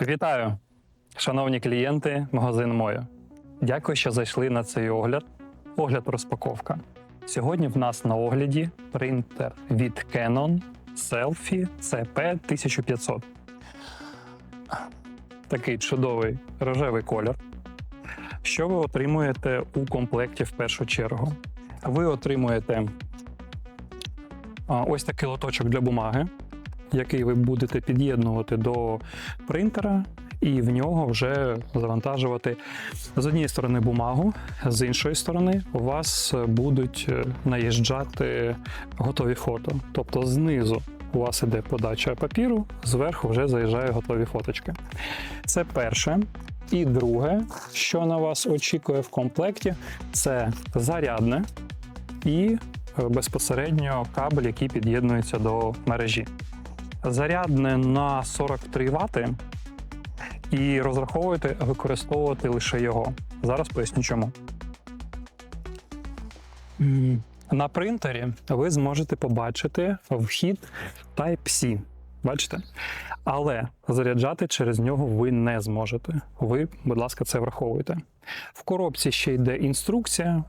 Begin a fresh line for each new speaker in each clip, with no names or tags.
Вітаю, шановні клієнти магазин Моя. Дякую, що зайшли на цей огляд. Огляд розпаковка. Сьогодні в нас на огляді принтер від Canon Selfie CP 1500. Такий чудовий рожевий колір. Що ви отримуєте у комплекті в першу чергу? Ви отримуєте ось такий лоточок для бумаги, який ви будете під'єднувати до принтера, і в нього вже завантажувати з однієї сторони бумагу, з іншої сторони у вас будуть е, наїжджати готові фото. Тобто знизу у вас іде подача папіру, зверху вже заїжджає готові фоточки. Це перше. І друге, що на вас очікує в комплекті, це зарядне і е, безпосередньо кабель, який під'єднується до мережі. Зарядне на 43 Вт і розраховуйте використовувати лише його. Зараз поясню чому. На принтері ви зможете побачити вхід Type-C. Бачите? Але заряджати через нього ви не зможете. Ви, будь ласка, це враховуйте. В коробці ще йде інструкція,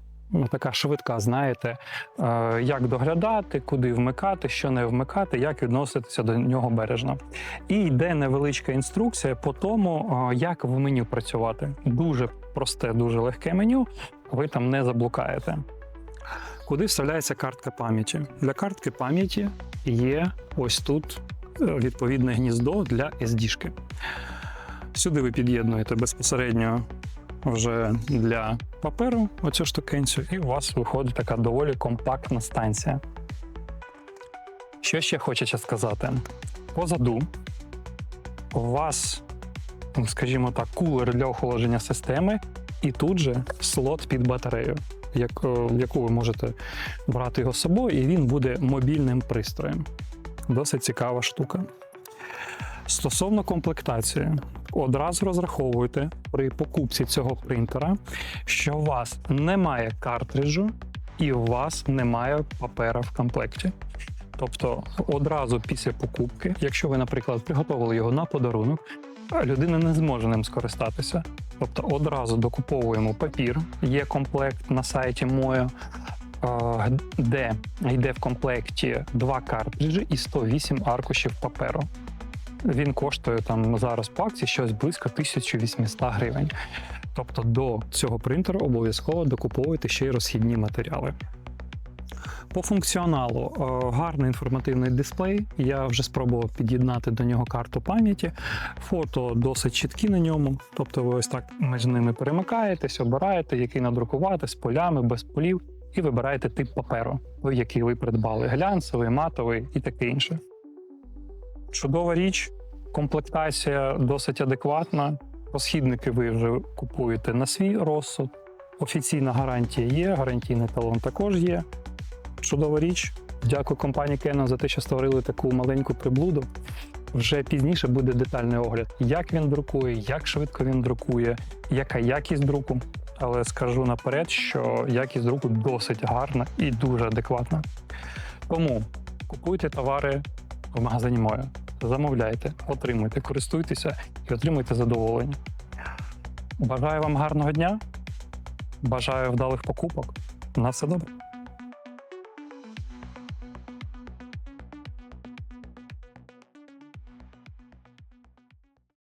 така швидка, знаєте, е, як доглядати, куди вмикати, що не вмикати, як відноситися до нього бережно. І йде невеличка інструкція по тому, е, як в меню працювати. Дуже просте, дуже легке меню. Ви там не заблукаєте. Куди вставляється картка пам'яті? Для картки пам'яті є ось тут е, відповідне гніздо для SD-шки. Сюди ви під'єднуєте безпосередньо вже для паперу оцю штукенцю, і у вас виходить така доволі компактна станція. Що ще хочеться сказати? Позаду у вас, ну, скажімо так, кулер для охолодження системи, і тут же слот під батарею, як, е, яку ви можете брати його з собою, і він буде мобільним пристроєм. Досить цікава штука. Стосовно комплектації, одразу розраховуйте при покупці цього принтера, що у вас немає картриджу і у вас немає папера в комплекті. Тобто одразу після покупки, якщо ви, наприклад, приготували його на подарунок, людина не зможе ним скористатися. Тобто одразу докуповуємо папір. Є комплект на сайті Моя, е, де йде в комплекті два картриджі і 108 аркушів паперу. Він коштує там зараз по акції щось близько 1800 гривень. Тобто до цього принтеру обов'язково докуповуйте ще й розхідні матеріали. По функціоналу е, гарний інформативний дисплей. Я вже спробував під'єднати до нього карту пам'яті. Фото досить чіткі на ньому. Тобто ви ось так між ними перемикаєтесь, обираєте, який надрукувати з полями, без полів, і вибираєте тип паперу, який ви придбали: глянцевий, матовий і таке інше. Чудова річ, комплектація досить адекватна. Розхідники ви вже купуєте на свій розсуд. Офіційна гарантія є, гарантійний талон також є. Чудова річ. Дякую компанії Canon за те, що створили таку маленьку приблуду. Вже пізніше буде детальний огляд, як він друкує, як швидко він друкує, яка якість друку. Але скажу наперед, що якість друку досить гарна і дуже адекватна. Тому купуйте товари в магазині Моя, замовляйте, отримуйте, користуйтеся і отримуйте задоволення. Бажаю вам гарного дня. Бажаю вдалих покупок. На все добре.